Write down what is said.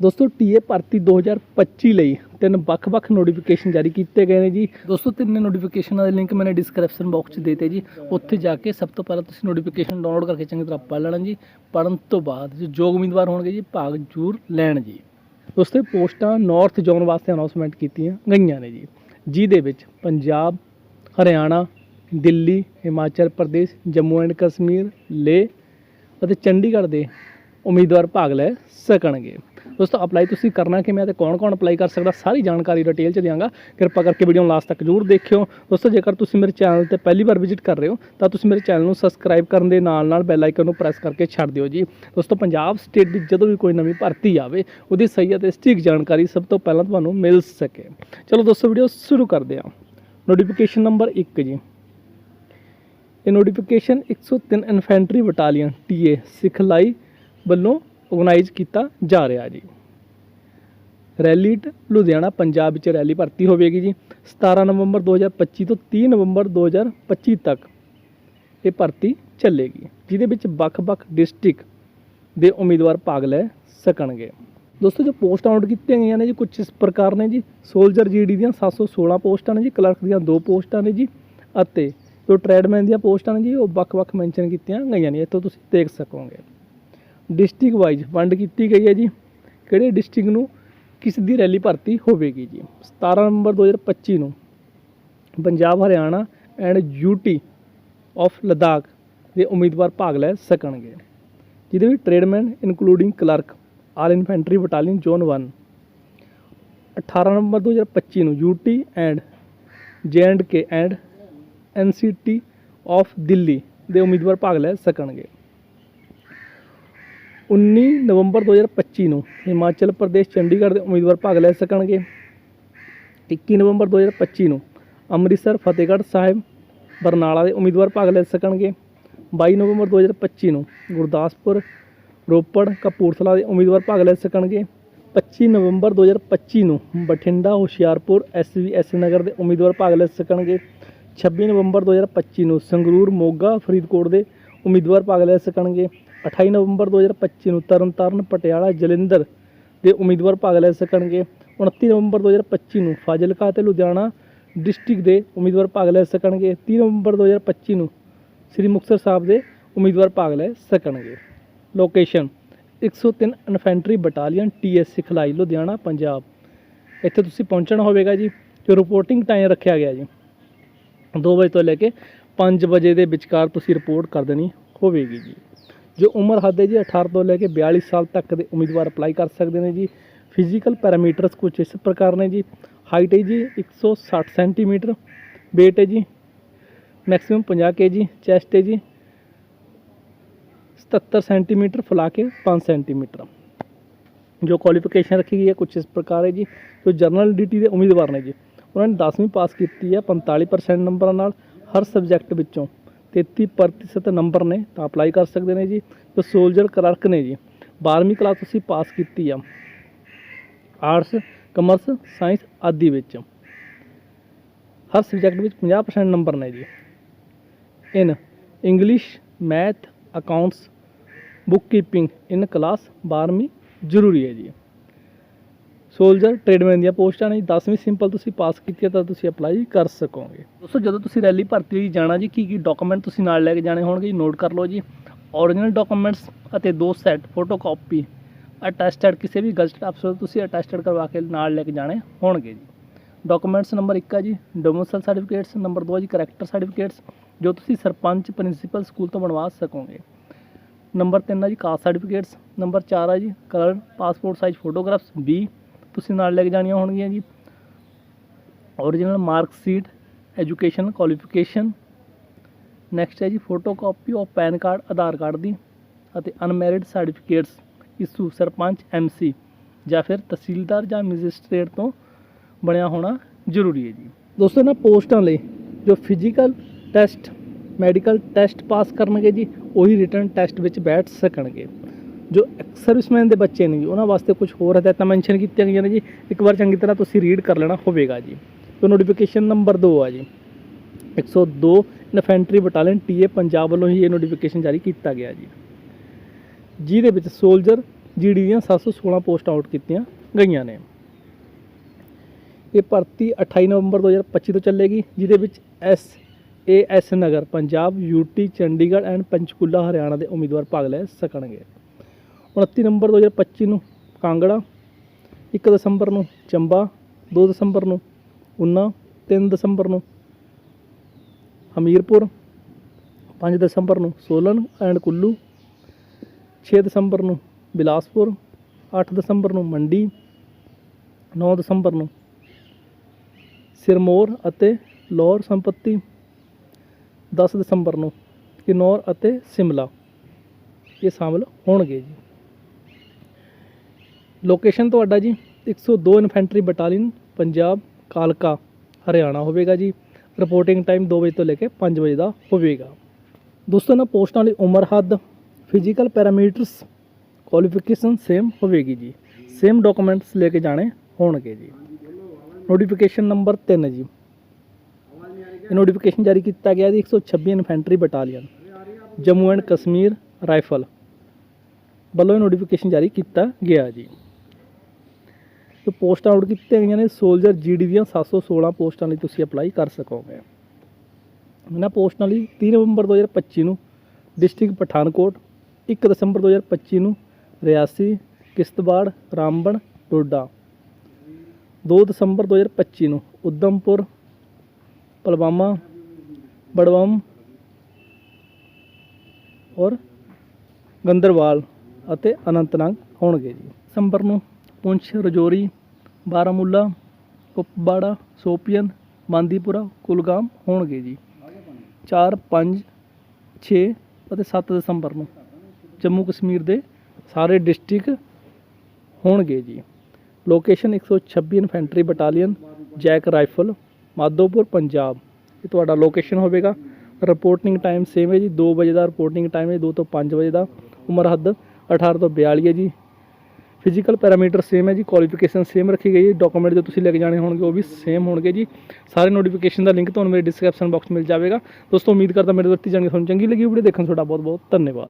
ਦੋਸਤੋ ਟੀਏ ਭਰਤੀ 2025 ਲਈ ਤਿੰਨ ਵੱਖ-ਵੱਖ ਨੋਟੀਫਿਕੇਸ਼ਨ ਜਾਰੀ ਕੀਤੇ ਗਏ ਨੇ ਜੀ। ਦੋਸਤੋ, ਤਿੰਨ ਨੋਟੀਫਿਕੇਸ਼ਨਾਂ ਦੇ ਲਿੰਕ ਮੈਨੇ ਡਿਸਕ੍ਰਿਪਸ਼ਨ ਬਾਕਸ 'ਚ ਦੇਤੇ ਜੀ। ਉੱਥੇ ਜਾ ਕੇ ਸਭ ਤੋਂ ਪਹਿਲਾਂ ਤੁਸੀਂ ਨੋਟੀਫਿਕੇਸ਼ਨ ਡਾਊਨਲੋਡ ਕਰਕੇ ਚੰਗੀ ਤਰ੍ਹਾਂ ਪੜ੍ਹ ਲੈਣਾ ਜੀ। ਪੜ੍ਹਨ ਤੋਂ ਬਾਅਦ ਜੋ ਯੋਗ ਉਮੀਦਵਾਰ ਹੋਣਗੇ ਜੀ, ਭਾਗ ਜ਼ਰੂਰ ਲੈਣ ਜੀ। ਦੋਸਤੋ ਪੋਸਟਾਂ ਨਾਰਥ ਜ਼ੋਨ ਵਾਸਤੇ ਅਨਾਉਂਸਮੈਂਟ ਕੀਤੀਆਂ ਗਈਆਂ ਨੇ ਜੀ। ਜਿਹਦੇ ਵਿੱਚ ਪੰਜਾਬ, ਹਰਿਆਣਾ, ਦਿੱਲੀ, ਹਿਮਾਚਲ ਪ੍ਰਦੇਸ਼, ਜੰਮੂ ਐਂਡ ਕਸ਼ਮੀਰ, ਲੇਹ ਅਤੇ ਚੰਡੀਗੜ੍ਹ ਦੇ ਉਮੀਦਵਾਰ ਭਾਗ ਲੈ ਸਕਣਗੇ। ਦੋਸਤੋ ਅਪਲਾਈ ਤੁਸੀਂ ਕਰਨਾ ਕਿਵੇਂ ਹੈ ਤੇ ਕੌਣ-ਕੌਣ ਅਪਲਾਈ ਕਰ ਸਕਦਾ, ਸਾਰੀ ਜਾਣਕਾਰੀ ਡਿਟੇਲ ਚ ਦਿਆਂਗਾ। ਕਿਰਪਾ ਕਰਕੇ ਵੀਡੀਓ ਨੂੰ ਲਾਸਟ ਤੱਕ ਜਰੂਰ ਦੇਖਿਓ। ਦੋਸਤੋ, ਜੇਕਰ ਤੁਸੀਂ ਮੇਰੇ ਚੈਨਲ ਤੇ ਪਹਿਲੀ ਵਾਰ ਵਿਜ਼ਿਟ ਕਰ ਰਹੇ ਹੋ, ਤਾਂ ਤੁਸੀਂ ਮੇਰੇ ਚੈਨਲ ਨੂੰ ਸਬਸਕ੍ਰਾਈਬ ਕਰਨ ਦੇ ਨਾਲ-ਨਾਲ ਬੈਲ ਆਈਕਨ ਨੂੰ ਪ੍ਰੈਸ ਕਰਕੇ ਛੱਡ ਦਿਓ ਜੀ। ਦੋਸਤੋ, ਪੰਜਾਬ ਸਟੇਟ ਦੀ ਜਦੋਂ ਵੀ ਕੋਈ ਨਵੀਂ ਭਰਤੀ ਆਵੇ, ਉਹਦੀ ਸਹੀ ਅਤੇ ਸਟੀਕ ਜਾਣਕਾਰੀ ਸਭ ਤੋਂ ਪਹਿਲਾਂ ਤੁਹਾਨੂੰ ਮਿਲ ਸਕੇ। ਚਲੋ ਦੋਸਤੋ ਵੀਡੀਓ ਸ਼ੁਰੂ ਕਰਦੇ ਹਾਂ। ਨੋਟੀਫਿਕੇਸ਼ਨ ਨੰਬਰ 1 ਜੀ। ਇਹ ਨੋਟੀਫਿਕੇਸ਼ਨ 103 ਇਨਫੈਂਟਰੀ ਬਟਾਲੀਅਨ ਟੀਏ ਸਿਖਲਾਈ ਵੱਲੋਂ ਆਰਗੇਨਾਈਜ਼ ਕੀਤਾ ਜਾ ਰਿਹਾ ਜੀ। ਰੈਲੀ ਟ ਲੁਧਿਆਣਾ, ਪੰਜਾਬ ਵਿੱਚ ਰੈਲੀ ਭਰਤੀ ਹੋਵੇਗੀ ਜੀ। 17 ਨਵੰਬਰ 2025 ਤੋਂ 30 ਨਵੰਬਰ 2025 ਤੱਕ ਇਹ ਭਰਤੀ ਚੱਲੇਗੀ, ਜਿਹਦੇ ਵਿੱਚ ਵੱਖ-ਵੱਖ ਡਿਸਟ੍ਰਿਕਟ ਦੇ ਉਮੀਦਵਾਰ ਭਾਗ ਲੈ ਸਕਣਗੇ। ਦੋਸਤੋ, ਜੋ ਪੋਸਟਾਂ ਆਊਟ ਕੀਤੀਆਂ ਗਈਆਂ ਨੇ ਜੀ ਕੁਝ ਇਸ ਪ੍ਰਕਾਰ ਨੇ ਜੀ। ਸੋਲਜਰ ਜੀਡੀ ਦੀਆਂ 716 ਪੋਸਟਾਂ ਨੇ ਜੀ ਕਲਰਕ ਦੀਆਂ ਦੋ ਪੋਸਟਾਂ ਨੇ ਜੀ, ਅਤੇ ਜੋ ਟ੍ਰੈਡਮੈਨ ਦੀਆਂ ਪੋਸਟਾਂ ਨੇ ਜੀ, ਉਹ ਵੱਖ-ਵੱਖ ਮੈਂਸ਼ਨ ਕੀਤੀਆਂ ਗਈਆਂ ਨੇ, ਇੱਥੋਂ ਤੁਸੀਂ ਦੇਖ ਸਕੋਗੇ। ਡਿਸਟ੍ਰਿਕਟ ਵਾਈਜ਼ ਵੰਡ ਕੀਤੀ ਗਈ ਹੈ ਜੀ। ਕਿਹੜੇ ਡਿਸਟ੍ਰਿਕਟ ਨੂੰ ਕਿਸ ਦੀ ਰੈਲੀ ਭਰਤੀ ਹੋਵੇਗੀ ਜੀ? 17 ਨਵੰਬਰ 2025 ਨੂੰ Punjab, Haryana and UT of Ladakh ਦੇ ਉਮੀਦਵਾਰ ਭਾਗ ਲੈ ਸਕਣਗੇ। ਜਿਹਦੇ ਵਿੱਚ tradesman including clerk all infantry battalion zone 1 18 ਨਵੰਬਰ 2025 ਨੂੰ UT and K and NCT of Delhi ਦੇ ਉਮੀਦਵਾਰ ਭਾਗ ਲੈ ਸਕਣਗੇ। 19 ਨਵੰਬਰ 2025 ਨੂੰ ਹਿਮਾਚਲ ਪ੍ਰਦੇਸ਼, ਚੰਡੀਗੜ੍ਹ ਦੇ ਉਮੀਦਵਾਰ ਭਾਗ ਲੈ ਸਕਣਗੇ। 21 ਨਵੰਬਰ 2025 ਨੂੰ ਅੰਮ੍ਰਿਤਸਰ, ਫਤਿਹਗੜ੍ਹ ਸਾਹਿਬ, ਬਰਨਾਲਾ ਦੇ ਉਮੀਦਵਾਰ ਭਾਗ ਲੈ ਸਕਣਗੇ। 22 ਨਵੰਬਰ 2025 ਨੂੰ ਗੁਰਦਾਸਪੁਰ, ਰੋਪੜ, ਕਪੂਰਥਲਾ ਦੇ ਉਮੀਦਵਾਰ ਭਾਗ ਲੈ ਸਕਣਗੇ। 25 ਨਵੰਬਰ 2025 ਨੂੰ ਬਠਿੰਡਾ, ਹੁਸ਼ਿਆਰਪੁਰ ਐਸਵੀ ਨਗਰ ਦੇ ਉਮੀਦਵਾਰ ਭਾਗ ਲੈ ਸਕਣਗੇ। 26 ਨਵੰਬਰ 2025 ਨੂੰ ਸੰਗਰੂਰ, ਮੋਗਾ, ਫਰੀਦਕੋਟ ਦੇ ਉਮੀਦਵਾਰ ਭਾਗ ਲੈ ਸਕਣਗੇ। 28 ਨਵੰਬਰ 2025 ਨੂੰ ਤਰਨਤਾਰਨ ਪਟਿਆਲਾ ਜਲੰਧਰ ਦੇ ਉਮੀਦਵਾਰ ਭਾਗ ਲੈ ਸਕਣਗੇ। 29 ਨਵੰਬਰ 2025 ਨੂੰ ਫਾਜ਼ਿਲਕਾ ਅਤੇ ਲੁਧਿਆਣਾ ਡਿਸਟ੍ਰਿਕਟ ਦੇ ਉਮੀਦਵਾਰ ਭਾਗ ਲੈ ਸਕਣਗੇ। 30 ਨਵੰਬਰ 2025 ਨੂੰ ਸ੍ਰੀ ਮੁਕਤਸਰ ਸਾਹਿਬ ਦੇ ਉਮੀਦਵਾਰ ਭਾਗ ਲੈ ਸਕਣਗੇ। ਲੋਕੇਸ਼ਨ 103 ਇਨਫੈਂਟਰੀ ਬਟਾਲੀਅਨ ਟੀਐਸ ਸਿਖਲਾਈ, ਲੁਧਿਆਣਾ, ਪੰਜਾਬ। ਇੱਥੇ ਤੁਸੀਂ ਪਹੁੰਚਣਾ ਹੋਵੇਗਾ ਜੀ, ਜੋ ਰਿਪੋਰਟਿੰਗ ਟਾਈਮ ਰੱਖਿਆ ਗਿਆ ਜੀ। 2 ਵਜੇ ਤੋਂ ਲੈ ਕੇ 5 ਵਜੇ ਦੇ ਵਿਚਕਾਰ ਤੁਸੀਂ ਰਿਪੋਰਟ ਕਰ ਦੇਣੀ ਹੋਵੇਗੀ ਜੀ। ਜੋ ਉਮਰ ਹੱਦ ਹੈ ਜੀ 18 ਤੋਂ ਲੈ ਕੇ 42 ਸਾਲ ਤੱਕ ਦੇ ਉਮੀਦਵਾਰ ਅਪਲਾਈ ਕਰ ਸਕਦੇ ਨੇ ਜੀ। ਫਿਜ਼ੀਕਲ ਪੈਰਾਮੀਟਰਸ ਕੁਝ ਇਸ ਪ੍ਰਕਾਰ ਨੇ ਜੀ। ਹਾਈਟ ਹੈ ਜੀ 160 ਸੈਂਟੀਮੀਟਰ। Weight ਹੈ ਜੀ ਮੈਕਸਿਮਮ 50 ਕੇਜੀ ਚੈਸਟ ਹੈ ਜੀ 77 ਸੈਂਟੀਮੀਟਰ ਫੁਲਾ ਕੇ 5 ਸੈਂਟੀਮੀਟਰ। ਜੋ ਕੁਆਲੀਫਿਕੇਸ਼ਨ ਰੱਖੀ ਗਈ ਹੈ ਕੁਝ ਇਸ ਪ੍ਰਕਾਰ ਹੈ ਜੀ। ਜੋ ਜਰਨਲ ਡਿਊਟੀ ਦੇ ਉਮੀਦਵਾਰ ਨੇ ਜੀ, ਉਹਨਾਂ ਨੇ 10ਵੀਂ ਪਾਸ ਕੀਤੀ ਹੈ 45% ਨੰਬਰਾਂ ਨਾਲ। ਹਰ ਸਬਜੈਕਟ ਵਿੱਚੋਂ 33% ਨੰਬਰ ਨੇ, ਤਾਂ ਅਪਲਾਈ ਕਰ ਸਕਦੇ ਨੇ ਜੀ। ਜੋ ਸੋਲਜਰ ਕਲਰਕ ਨੇ ਜੀ 12ਵੀਂ ਕਲਾਸ ਤੁਸੀਂ ਪਾਸ ਕੀਤੀ ਆ। ਆਰਟਸ ਕਮਰਸ ਸਾਇੰਸ ਆਦਿ ਵਿੱਚ। ਹਰ ਸਬਜੈਕਟ ਵਿੱਚ 50% ਨੰਬਰ ਨੇ ਜੀ। In English math accounts book keeping in class 12ਵੀਂ ਜ਼ਰੂਰੀ ਹੈ ਜੀ। ਸੋਲਜਰ, ਟ੍ਰੇਡਮੈਨ ਦੀਆਂ ਪੋਸਟਾਂ ਨੇ 10ਵੀਂ ਸਿੰਪਲ ਤੁਸੀਂ ਪਾਸ ਕੀਤੀ ਹੈ ਤਾਂ ਤੁਸੀਂ ਅਪਲਾਈ ਕਰ ਸਕੋਗੇ। ਦੋਸਤੋ, ਜਦੋਂ ਤੁਸੀਂ ਰੈਲੀ ਭਰਤੀ ਲਈ ਜਾਣਾ ਜੀ ਕੀ ਕੀ ਡਾਕੂਮੈਂਟ ਤੁਸੀਂ ਨਾਲ ਲੈ ਕੇ ਜਾਣੇ ਹੋਣਗੇ ਜੀ, ਨੋਟ ਕਰ ਲਓ ਜੀ। ਓਰੀਜਨਲ ਡਾਕੂਮੈਂਟਸ ਅਤੇ ਦੋ ਸੈੱਟ ਫੋਟੋਕਾਪੀ ਅਟੈਸਟਡ ਕਿਸੇ ਵੀ ਗਜ਼ਟ ਅਫਸਰ ਤੁਸੀਂ ਅਟੈਸਟਡ ਕਰਵਾ ਕੇ ਨਾਲ ਲੈ ਕੇ ਜਾਣੇ ਹੋਣਗੇ ਜੀ। ਡਾਕੂਮੈਂਟਸ ਨੰਬਰ 1 ਆ ਜੀ ਡੋਮਿਸਾਈਲ ਸਰਟੀਫਿਕੇਟਸ ਨੰਬਰ 2 ਹੈ ਜੀ ਕਰੈਕਟਰ ਸਰਟੀਫਿਕੇਟਸ ਜੋ ਤੁਸੀਂ ਸਰਪੰਚ ਪ੍ਰਿੰਸੀਪਲ ਸਕੂਲ ਤੋਂ ਬਣਵਾ ਸਕੋਗੇ। ਨੰਬਰ 3 ਆ ਜੀ ਕਾਸਟ ਸਰਟੀਫਿਕੇਟਸ ਨੰਬਰ 4 ਆ ਜੀ ਕਲਰ ਪਾਸਪੋਰਟ ਸਾਈਜ਼ ਫੋਟੋਗ੍ਰਾਫਸ 20 ਤੁਸੀਂ ਨਾਲ ਲੈ ਕੇ ਜਾਣੀਆਂ ਹੋਣਗੀਆਂ ਜੀ। Original mark sheet education qualification next ਹੈ ਜੀ photo copy of pan card Aadhaar card ਦੀ ਅਤੇ unmarried certificates issue sarpanch MC ਜਾਂ ਫਿਰ ਤਹਿਸੀਲਦਾਰ ਜਾਂ ਮੈਜਿਸਟ੍ਰੇਟ ਤੋਂ ਬਣਿਆ ਹੋਣਾ ਜ਼ਰੂਰੀ ਹੈ ਜੀ। ਦੋਸਤੋ ਇਹਨਾਂ ਪੋਸਟਾਂ ਲਈ ਜੋ physical test medical test pass ਕਰਨਗੇ ਜੀ, ਉਹੀ ਰਿਟਰਨ ਟੈਸਟ ਵਿੱਚ ਬੈਠ ਸਕਣਗੇ। ਜੋ ਸਰਵਿਸਮੈਨ ਦੇ ਬੱਚੇ ਨੇ ਜੀ, ਉਹਨਾਂ ਵਾਸਤੇ ਕੁਝ ਹੋਰ ਹਦਾਇਤਾਂ ਮੈਂਸ਼ਨ ਕੀਤੀਆਂ ਗਈਆਂ ਨੇ ਜੀ। ਇੱਕ ਵਾਰ ਚੰਗੀ ਤਰ੍ਹਾਂ ਤੁਸੀਂ ਰੀਡ ਕਰ ਲੈਣਾ, ਹੋਵੇਗਾ ਜੀ। ਤੋ ਨੋਟੀਫਿਕੇਸ਼ਨ ਨੰਬਰ 2 ਆ ਜੀ। 102 ਇਨਫੈਂਟਰੀ ਬਟਾਲੀਅਨ ਟੀਏ ਪੰਜਾਬ ਵੱਲੋਂ ਹੀ ਇਹ ਨੋਟੀਫਿਕੇਸ਼ਨ ਜਾਰੀ ਕੀਤਾ ਗਿਆ ਜੀ। ਜਿਹਦੇ ਵਿੱਚ ਸੋਲਜਰ ਜੀਡੀ ਦੀਆਂ 716 ਪੋਸਟਾਂ ਆਊਟ ਕੀਤੀਆਂ ਗਈਆਂ ਨੇ। ਇਹ ਭਰਤੀ 28 ਨਵੰਬਰ 2025 ਤੋਂ ਚੱਲੇਗੀ, ਜਿਹਦੇ ਵਿੱਚ S A S Nagar, Punjab UT Chandigarh and Panchkula, Haryana ਦੇ ਉਮੀਦਵਾਰ ਭਾਗ ਲੈ ਸਕਣਗੇ। 29 ਨਵੰਬਰ 2025 ਨੂੰ ਕਾਂਗੜਾ 1 ਦਸੰਬਰ ਨੂੰ ਚੰਬਾ 2 ਦਸੰਬਰ ਨੂੰ ਉਨਾ 3 ਦਸੰਬਰ ਨੂੰ ਹਮੀਰਪੁਰ 5 ਦਸੰਬਰ ਨੂੰ ਸੋਲਨ ਐਂਡ ਕੁੱਲੂ 6 ਦਸੰਬਰ ਨੂੰ ਬਿਲਾਸਪੁਰ 8 ਦਸੰਬਰ ਨੂੰ ਮੰਡੀ 9 ਦਸੰਬਰ ਨੂੰ ਸਿਰਮੌਰ ਅਤੇ ਲਾਹੌਰ ਸੰਪਤੀ 10 ਦਸੰਬਰ ਨੂੰ ਕਿਨੌਰ ਅਤੇ ਸਿਮਲਾ। ਇਹ ਸ਼ਾਮਲ ਹੋਣਗੇ ਜੀ। ਲੋਕੇਸ਼ਨ ਤੁਹਾਡਾ ਜੀ 102 ਇਨਫੈਂਟਰੀ ਬਟਾਲੀਅਨ ਪੰਜਾਬ, ਕਾਲਕਾ, ਹਰਿਆਣਾ ਹੋਵੇਗਾ ਜੀ। ਰਿਪੋਰਟਿੰਗ ਟਾਈਮ 2 ਵਜੇ ਤੋਂ ਲੈ ਕੇ 5 ਵਜੇ ਦਾ ਹੋਵੇਗਾ। ਦੋਸਤੋ ਨਾ ਪੋਸਟਾਂ ਲਈ ਉਮਰ, ਹੱਦ ਫਿਜ਼ੀਕਲ ਪੈਰਾਮੀਟਰਸ ਕੁਆਲੀਫਿਕੇਸ਼ਨ ਸੇਮ ਹੋਵੇਗੀ ਜੀ। ਸੇਮ ਡਾਕੂਮੈਂਟਸ ਲੈ ਕੇ ਜਾਣੇ ਹੋਣਗੇ ਜੀ। ਨੋਟੀਫਿਕੇਸ਼ਨ ਨੰਬਰ 3 ਜੀ। ਇਹ ਨੋਟੀਫਿਕੇਸ਼ਨ ਜਾਰੀ ਕੀਤਾ ਗਿਆ ਜੀ 126 infantry battalion Jammu and Kashmir rifle ਵੱਲੋਂ ਇਹ ਨੋਟੀਫਿਕੇਸ਼ਨ ਜਾਰੀ ਕੀਤਾ ਗਿਆ ਜੀ। ਤੇ ਪੋਸਟਾਂ ਆਊਟ ਕੀਤੀਆਂ ਗਈਆਂ ਨੇ ਸੋਲਜਰ ਜੀਡੀ ਦੀਆਂ 716 ਪੋਸਟਾਂ ਲਈ ਤੁਸੀਂ ਅਪਲਾਈ ਕਰ ਸਕੋਗੇ। ਇਹਨਾਂ ਪੋਸਟਾਂ ਲਈ 3 ਨਵੰਬਰ 2025 ਨੂੰ ਡਿਸਟ੍ਰਿਕਟ ਪਠਾਨਕੋਟ 1 ਦਸੰਬਰ 2025 ਨੂੰ ਰਿਆਸੀ, ਕਿਸ਼ਤਵਾੜ ਰਾਮਬਨ ਡੋਡਾ। 2 ਦਸੰਬਰ 2025 ਨੂੰ ਉਦਮਪੁਰ, ਪਲਵਾਮਾ, ਬੜਵਮ ਔਰ ਗੰਦਰਵਾਲ ਅਤੇ ਅਨੰਤਨਾਗ ਹੋਣਗੇ ਜੀ। ਦਸੰਬਰ ਨੂੰ ਪੁੰਛ, ਰਜੌਰੀ ਬਾਰਾਮੂਲਾ, ਕੁਪਵਾੜਾ, ਸੋਪੀਅਨ, ਬਾਂਦੀਪੁਰਾ, ਕੁਲਗਾਮ ਹੋਣਗੇ ਜੀ। 4 5 6 ਅਤੇ 7 ਦਸੰਬਰ ਨੂੰ ਜੰਮੂ ਕਸ਼ਮੀਰ ਦੇ ਸਾਰੇ ਡਿਸਟ੍ਰਿਕਟ ਹੋਣਗੇ ਜੀ। Location 126 infantry battalion, JAK rifle, Madhopur, Punjab. ਇਹ ਤੁਹਾਡਾ ਲੋਕੇਸ਼ਨ ਹੋਵੇਗਾ। ਰਿਪੋਰਟਿੰਗ ਟਾਈਮ ਸੇਮ ਹੈ ਜੀ 2 ਵਜੇ ਦਾ ਰਿਪੋਰਟਿੰਗ ਟਾਈਮ ਹੈ 2 ਤੋਂ 5 ਵਜੇ ਦਾ। ਉਮਰ ਹੱਦ 18 ਤੋਂ 42 ਹੈ ਜੀ। ਫਿਜ਼ੀਕਲ ਪੈਰਾਮੀਟਰ ਸੇਮ ਹੈ ਜੀ ਕੁਆਲੀਫਿਕੇਸ਼ਨ ਸੇਮ ਰੱਖੀ ਗਈ ਹੈ ਡਾਕੂਮੈਂਟ ਜੋ ਤੁਸੀਂ ਲੈ ਕੇ ਜਾਣੇ ਹੋਣਗੇ ਉਹ ਵੀ ਸੇਮ ਹੋਣਗੇ ਜੀ। ਸਾਰੇ ਨੋਟੀਫਿਕੇਸ਼ਨ ਦਾ ਲਿੰਕ ਤੁਹਾਨੂੰ ਮੇਰੇ ਡਿਸਕ੍ਰਿਪਸ਼ਨ ਬਾਕਸ ਮਿਲ ਜਾਵੇਗਾ। ਦੋਸਤੋ, ਉਮੀਦ ਕਰਦਾ ਮੇਰੇ ਵਰਤੀ ਜਾਣਗੇ ਤੁਹਾਨੂੰ ਚੰਗੀ ਲੱਗੀ ਵੀਡੀਓ ਦੇਖਣ ਤੁਹਾਡਾ ਬਹੁਤ ਬਹੁਤ ਧੰਨਵਾਦ।